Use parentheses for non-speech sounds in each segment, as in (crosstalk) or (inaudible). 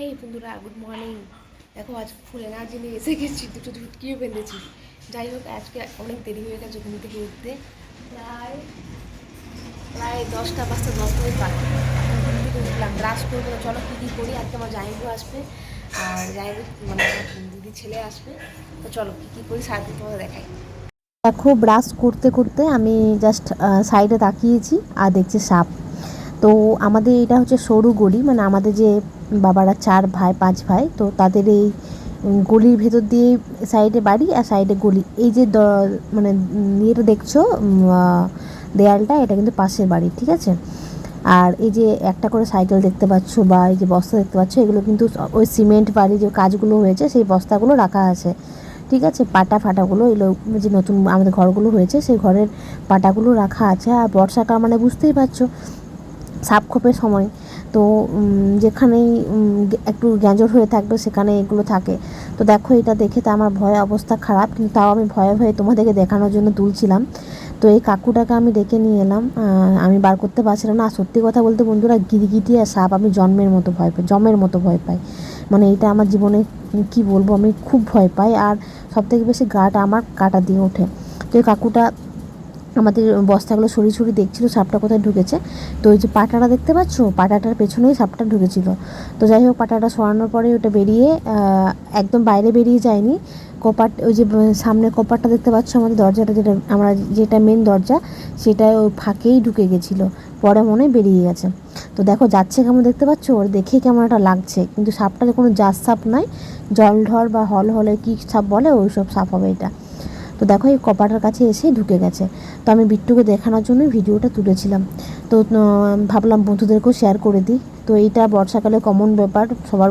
হেই বন্ধুরা good morning দেখো, আজ ফুল এনার্জি নিয়ে এসে গেছি, দুটো ঝুটকিও বেঁধেছি যাই হোক, আজকে অনেক দেরি হয়ে গেছে ঘুম থেকে উঠতে। প্রায় প্রায় দশটা পাঁচটা দশ মিনিট বাকি ঘুম থেকে উঠলাম ব্রাশ করব চলো কী কী করি? আজকে আমার জাইবু আসবে, আর জাইবু মানে দিদি ছেলে আসবে। তো চলো, কী কী করি সারাদিন তোমাদের দেখাই। দেখো ব্রাশ করতে করতে আমি জাস্ট সাইডে তাকিয়েছি, আর দেখছি সাপ। তো আমাদের এটা হচ্ছে সরু গলি মানে আমাদের যে বাবারা চার ভাই, পাঁচ ভাই, তো তাদের এই গলির ভেতর দিয়ে সাইডে বাড়ি আর সাইডে গলি। এই যে মানে ইয়েটা দেখছ দেয়ালটা, এটা কিন্তু পাশের বাড়ি, ঠিক আছে? আর এই যে একটা করে সাইকেল দেখতে পাচ্ছ বা এই যে বস্তা দেখতে পাচ্ছ, এগুলো কিন্তু ওই সিমেন্ট বাড়ি যে কাজগুলো হয়েছে, সেই বস্তাগুলো রাখা আছে, ঠিক আছে? পাটা ফাটাগুলো এগুলো যে নতুন আমাদের ঘরগুলো হয়েছে, সেই ঘরের পাটাগুলো রাখা আছে, আর বর্ষাকাল মানে বুঝতেই পারছ সাপ খোপের সময়। তো যেখানেই একটু গ্যাঁজর হয়ে থাকবে সেখানে এগুলো থাকে। তো দেখো এটা দেখে তো আমার ভয় অবস্থা খারাপ, কিন্তু তাও আমি ভয়ে ভয়ে তোমাদেরকে দেখানোর জন্য তুলছিলাম। তো এই কাকুটাকে আমি ডেকে নিয়ে এলাম। আমি বার করতে পারছিলাম না। সত্যি কথা বলতে বন্ধুরা গিরগিটি আর সাপ আমি জন্মের মতো ভয় পাই, জমের মতো ভয় পাই। মানে এটা আমার জীবনে কি বলব, আমি খুব ভয় পাই। আর সবথেকে বেশি গাটা আমার কাটা দিয়ে ওঠে। তো এই কাকুটা আমাদের বস্তাগুলো সরিয়ে সরিয়ে দেখছিল সাপটা কোথায় ঢুকেছে। তো ওই যে পাটাটা দেখতে পাচ্ছ? পাটাটার পেছনেই সাপটা ঢুকেছিল। তো যাই হোক, পাটাটা সরানোর পরে ওটা বেরিয়ে একদম বাইরে বেরিয়ে যায়নি। কপাট, ওই যে সামনে কপাটটা দেখতে পাচ্ছ আমাদের দরজাটা, যেটা আমরা, যেটা মেন দরজা, সেটা ওই ফাঁকেই ঢুকে গেছিল। পরে মনে বেরিয়ে গেছে। তো দেখো, যাচ্ছে কেমন দেখতে পাচ্ছ? ওর দেখেই কেমন একটা লাগছে। কিন্তু সাপটা কোনো জাত সাপ নয়, জলঢর বা হল হলে কী সাপ বলে ওই সব সাপ হবে এটা। তো দেখো এই কপাটার কাছে এসে ঢুকে গেছে। তো আমি বিট্টুকে দেখানোর জন্য ভিডিওটা তুলেছিলাম। তো ভাবলাম বন্ধুদেরকেও শেয়ার করে দিই। তো এইটা বর্ষাকালে কমন ব্যাপার, সবার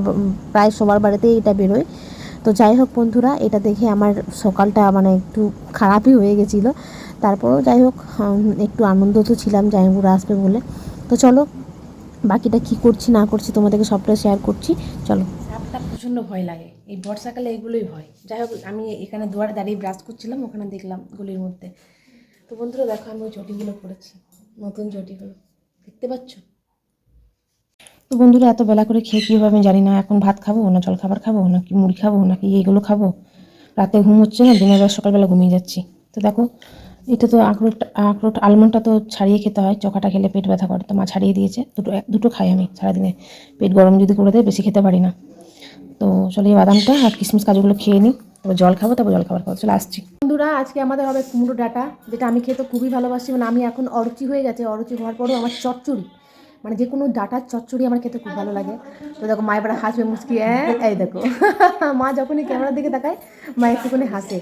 প্রায় সবার বাড়িতেই এটা বেরোয়। তো যাই হোক বন্ধুরা, এটা দেখে আমার সকালটা মানে একটু খারাপই হয়ে গেছিল। তারপরেও যাই হোক একটু আনন্দ তো ছিলাম জাইবুরা আসবে বলে। তো চলো, বাকিটা কি করছি না করছি তোমাদেরকে সবটা শেয়ার করছি। চলো। সাপটা প্রচণ্ড ভয় লাগে। এই বর্ষাকালে এগুলোই ভয়। যাই হোক, আমি এখানে দুয়ারে দাঁড়িয়ে ব্রাশ করছিলাম, ওখানে দেখলাম গলির মধ্যে। তো বন্ধুরা, দেখো আমি ওই জটিগুলো করেছি নতুন জটিগুলো। দেখতে পাচ্ছ? তো বন্ধুরা, এত বেলা করে খেয়ে কী হবে আমি জানি না, এখন ভাত খাব না জল খাবার খাব নাকি মুড়ি খাব, নাকি এইগুলো খাব? রাতে ঘুম হচ্ছে না, দিনের বেলা সকালবেলা ঘুমিয়ে যাচ্ছি। তো দেখো, এটা তো আখরোট আখরোট আলমন্ডটা তো ছাড়িয়ে খেতে হয় চোখাটা খেলে পেট ব্যথা করে, তো মা ছাড়িয়ে দিয়েছে। দুটো দুটো খাই আমি সারাদিনে। পেট গরম যদি করে দেয়, বেশি খেতে পারি না। তো চলো এই বাদামটা আর কিশমিশ কাজুগুলো খেয়ে নিই। তারপর জল খাব, তারপর জল খাবার খাব চলে আসছি। বন্ধুরা, আজকে আমাদের হবে কুমড়ো ডাটা, যেটা আমি খেতে খুবই ভালোবাসি মানে আমি এখন অরুচি হয়ে গেছে। অরুচি হওয়ার পরেও আমার চচ্চড়ি মানে যে কোনো ডাটার চচ্চড়ি আমার খেতে খুব ভালো লাগে। তো দেখো, মা এবার হাসবে মুসকি এই দেখো। (laughs) মা যখনই ক্যামেরার দিকে তাকায়, মা একটুখানি হাসে।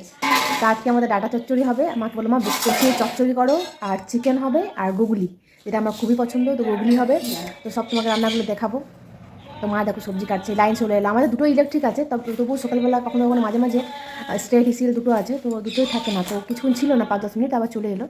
তা আজকে আমাদের ডাটা চচ্চড়ি হবে। আমাকে বলো মা বেশি চচ্চড়ি করো, আর চিকেন হবে, আর গুগলি। যেটা আমার খুবই পছন্দ, তো গুগলি হবে। তো সব তোমাকে রান্নাগুলো দেখাবো। তো মা দেখো সবজি কাটছে লাইন চলে এলো। আমাদের দুটো ইলেকট্রিক আছে তবে তবুও সকালবেলা কখনো কখনো মাঝে মাঝে স্ট্রেট হিসিল দুটো আছে, তো দুটোই থাকে না। তো কিছুক্ষণ ছিল না পাঁচ দশ মিনিট, আবার চলে এলো।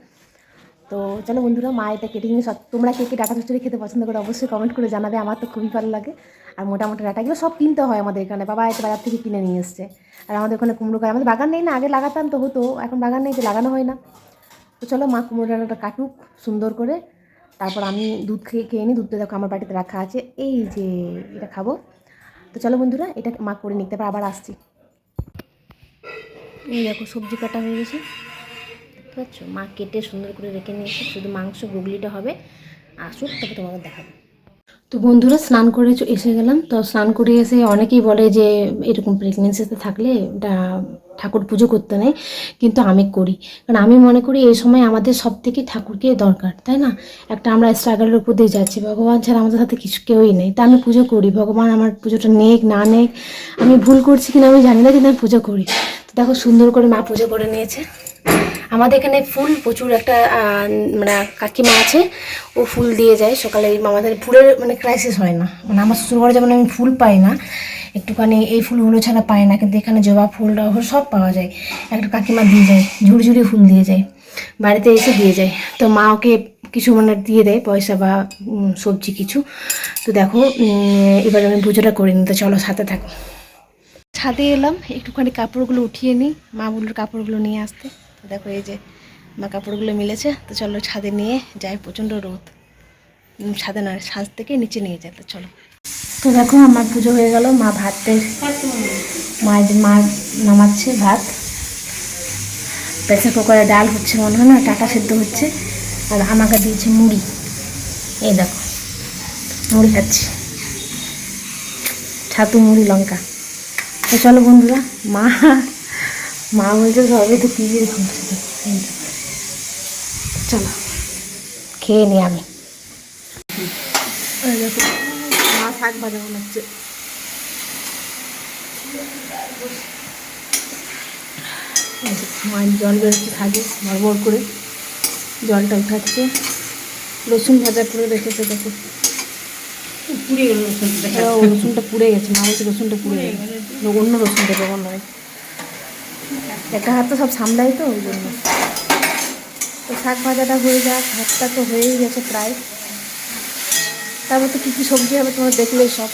তো চলো বন্ধুরা, মা এটা কেটে নিয়ে তোমরা কে কে ডাটা চচ্চড়ি খেতে পছন্দ করে, অবশ্যই কমেন্ট করে জানাবে, আমার তো খুবই ভালো লাগে। আর মোটামুটি ডাটাগুলো সব কিনতে হয় আমাদের এখানে। বাবা এটা বাজার থেকে কিনে নিয়ে এসছে। আর আমাদের ওখানে কুমড়ো গাছ আমাদের বাগান নেই না, আগে লাগাতাম তো হতো, এখন বাগান নেই যে লাগানো হয় না। তো চলো মা কুমড়ো ডাঁটাটা কাটুক সুন্দর করে। তারপর আমি দুধ খেয়ে খেয়ে নিই, দুধটা দেখো আমার বাড়িতে রাখা আছে। এই যে এটা খাব। তো চলো বন্ধুরা, এটা মা করে নিতে পারে আবার আসছি। এই দেখো, সবজি কাটা হয়ে গেছে। ঠিক আছে মা কেটে সুন্দর করে রেখে নিয়েছে, শুধু মাংস, গুগলিটা হবে। আসুক তবে তোমাকে দেখাবো। তো বন্ধুরা স্নান করে এসে গেলাম। তো স্নান করে এসে অনেকেই বলে যে, এরকম প্রেগনেন্সিতে থাকলে ঠাকুর পুজো করতে নেই। কিন্তু আমি করি। কারণ আমি মনে করি এই সময় আমাদের সব থেকে ঠাকুরকে দরকার, তাই না? একটা আমরা স্ট্রাগলের উপর দিয়ে যাচ্ছি। ভগবান ছাড়া আমাদের সাথে কিছু কেউই নেই। তা আমি পুজো করি। ভগবান আমার পুজোটা নেক, না নেক, আমি ভুল করছি কিনা আমি জানি না, কিন্তু আমি পুজো করি। তো দেখো সুন্দর করে মা পুজো করে নিয়েছে। আমাদের এখানে ফুল প্রচুর একটা মানে কাকিমা আছে, ও ফুল দিয়ে যায় সকালে। আমাদের ফুলের মানে ক্রাইসিস হয় না। মানে আমার শ্বশুর ঘরে যেমন আমি ফুল পাই না, একটুখানি এই ফুলগুলো ছাড়া পাই না, কিন্তু এখানে জবা ফুল টগর সব পাওয়া যায়। একটা কাকিমা দিয়ে যায় ঝুড়ি ফুল দিয়ে যায়, বাড়িতে এসে দিয়ে যায়। তো মা ওকে কিছু মানে দিয়ে দেয়, পয়সা বা সবজি কিছু। তো দেখো এবার আমি পুজোটা করে নিতে চলো সাথে থাকো। ছাদে এলাম, একটুখানি কাপড়গুলো উঠিয়ে নিই, মা বলল কাপড়গুলো নিয়ে আসতে। দেখো এই যে মা কাপড়গুলো মিলেছে, তো চলো ছাদে নিয়ে যাই প্রচণ্ড রোদ। ছাদে না ছাদ থেকে নিচে নিয়ে যায় তো চলো। তো দেখো আমার পুজো হয়ে গেল, মা ভাতের মা মা নামাচ্ছে ভাত। প্রেসার কুকারে ডাল হচ্ছে মনে হয় না, টাটা সেদ্ধ হচ্ছে, আর আমাকে দিয়েছে মুড়ি। এই দেখো, মুড়ি খাচ্ছি। ছাতু মুড়ি লঙ্কা। তো চলো বন্ধুরা, মা মা বলছে সবই তো দেখো। চলো খেয়ে নি আমি। মা শাক ভাজা বানাচ্ছে। মায়ের জল বেরোচ্ছে থাকে ভরভর করে। জলটা উঠাচ্ছে। রসুন ভাজা করে রেখেছে দেখো। পুড়ে গেল রসুনটা। রসুনটা পুড়ে গেছে মা বলছে রসুনটা পুড়ে গেছে। অন্য রসুন দেবে অন্য নয় একা হাত তো সব সামলাই তো, ওই জন্য। তো শাক ভাজাটা হয়ে যাক, ভাতটা তো হয়েই গেছে প্রায়। তারপর তো কী কী সবজি হবে তোমরা দেখলেই সব।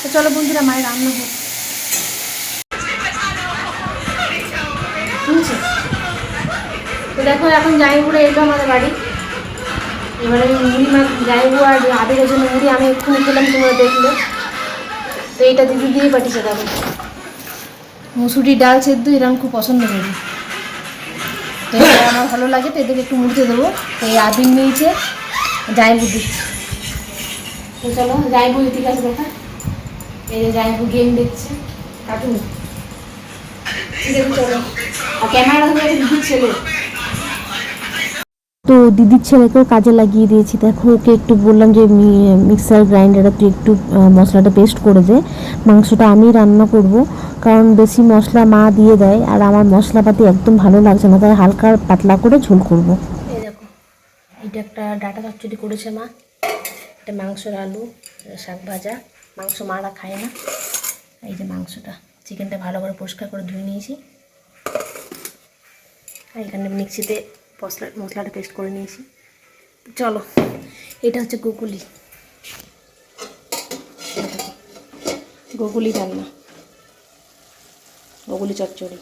তো চলো বন্ধুরা, মায়ের রান্না হোক। তো দেখো, এখন জাইবুড়ে এলো আমাদের বাড়ি। এবারে আমি মুড়ি মাখ যাইবো আর আবিরের জন্য মুড়ি আমি এক্ষুনি খেলাম, তোমরা দেখলে। তো এইটা দিদি দিয়ে পাঠিয়েছে, দেখো। মুসুরি ডাল সেদ্ধ এরকম খুব পছন্দ করি। তো আমার ভালো লাগে, তো এদেরকে একটু মুড়িতে দেবো। তো এই আবির নিয়েছে যাই দিচ্ছে তো চলো ঠিক আছে দেখা। এই যে জাইবু গেম দেখছে কার্টুন চলো। আর ক্যামেরা ছেলে। তো দিদির ছেলেকেও কাজে লাগিয়ে দিয়েছি। দেখো ওকে একটু বললাম যে মিক্সার গ্রাইন্ডারে তুই একটু মশলাটা পেস্ট করে দে। মাংসটা আমি রান্না করব। কারণ বেশি মশলা মা দিয়ে দেয়, আর আমার মশলাপাতি একদম ভালো লাগছে না, তাই হালকা পাতলা করে ঝোল করব। এই দেখো এটা একটা ডাটা চচ্চড়ি করেছে মা। এটা মাংসর আলু, শাক ভাজা। মাংস মারা খায় না। এই যে মাংসটা চিকেনটা ভালো করে পরিষ্কার করে ধুয়ে নিয়েছি। এখানে মিক্সিতে মশলা, মশলাটা পেস্ট করে নিয়েছি। চলো, এটা হচ্ছে গুগুলি। গুগুলি রান্না। গুগুলি চচ্চড়ি।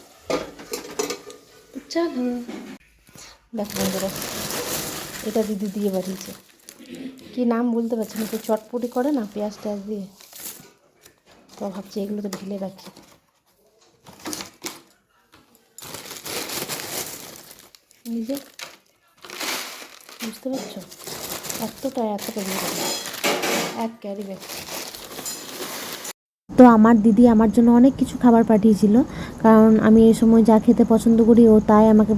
চলো। দেখো বন্ধুরা, এটা দিদি দিয়ে পাঠিয়েছে কি নাম বলতে পারছি না তো চটপটি করে না পেঁয়াজ টেয়াজ দিয়ে? তো ভাবছি এগুলো তো ঢেলে রাখি। নিজে। বুঝতে পারছ? এতটা এতটা। এক ক্যারি ব্যাগ তো আমার দিদি আমার জন্য অনেক কিছু খাবার পাঠিয়েছিল। কারণ আমি এই সময় যা খেতে পছন্দ করি, ও তাই আমাকে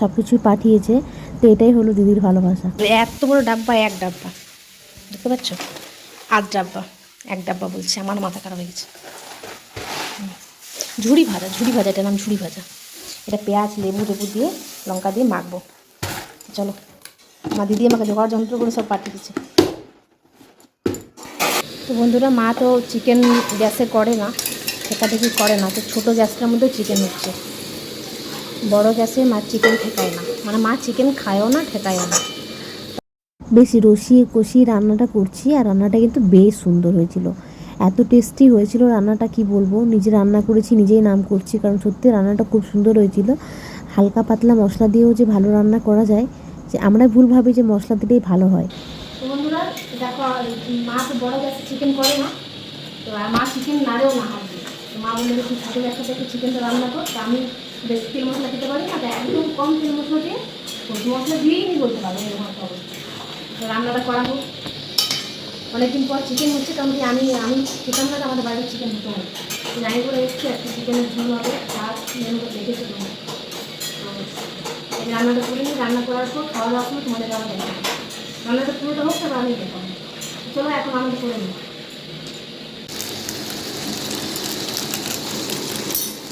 সব কিছুই পাঠিয়েছে। তো এটাই হলো দিদির ভালোবাসা। এত বড় ডাব্বা, এক ডাব্বা। দেখতে পাচ্ছ আধ ডাব্বা। এক ডাব্বা বলছে, আমার মাথা খারাপ হয়ে গেছে। ঝুড়ি ভাজা ঝুড়ি ভাজা, এটার নাম ঝুড়ি ভাজা। এটা পেঁয়াজ, লেবু লেবু দিয়ে লঙ্কা দিয়ে মাখবো। চলো, মা দিদি আমাকে জোগাড় যন্ত্রগুলো সব পাঠিয়ে দিচ্ছে। তো বন্ধুরা, মা তো চিকেন গ্যাসে করে না দেখি করে না, তো ছোটো গ্যাসটার মধ্যে চিকেন হচ্ছে। বড় গ্যাসে মা চিকেন ঠেকায় না মানে মা চিকেন খায়ও না, ঠেকায়ও না। বেশ রসিয়ে কষিয়ে রান্নাটা করছি, আর রান্নাটা কিন্তু বেশ সুন্দর হয়েছিল। এত টেস্টি হয়েছিল রান্নাটা, কি বলব? নিজে রান্না করেছি, নিজেই নাম করছি, কারণ সত্যি রান্নাটা খুব সুন্দর হয়েছিল। হালকা পাতলা মশলা দিয়েও যে ভালো রান্না করা যায়, যে আমরা ভুল ভাবি যে মশলা দিলেই ভালো হয়। দেখো মা তো বড় চিকেন করে না। মা চিকেন মা চিকেনটা রান্না মশলা পারি না একদম কম দিয়ে মশলা রান্নাটা অনেকদিন পর চিকেন হচ্ছে কারণ কি আমি আমি খেতাম না আমাদের বাড়ির চিকেন হতো না। জানি করে একটা চিকেনের ঝোল হবে রান্নাটা করে নিই, রান্না করার পর খাওয়া দাওয়ার সময় তোমাদের আবার দেখাবো রান্নাটা পুরোটা হোক তারপর আমি দেখাবো। চলো, এখন আমাকে করে নিই।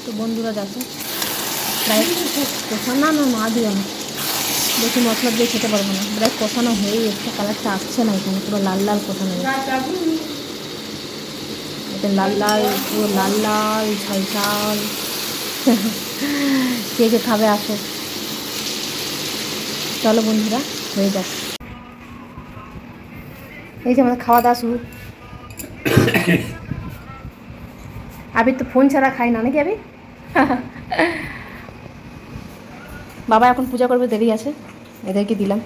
তো বন্ধুরা কষানো না না না দিও না বেশি মশলা দিয়ে খেতে পারব না। প্রায় কষানো হয়েই একটা কালারটা আসছে না এখানে, পুরো লাল লাল কষানো এটা লাল লাল, পুরো লাল লাল, ঝাল ঝাল। কে কে খাবে, আসো। চলো বন্ধুরা, হয়ে যাক। এই যে আমাদের খাওয়া দাওয়া শুরু। আবির তো ফোন ছাড়া খাই না, নাকি আবির বাবা এখন পূজা করবে, দেরি আছে। এদেরকে দিলাম।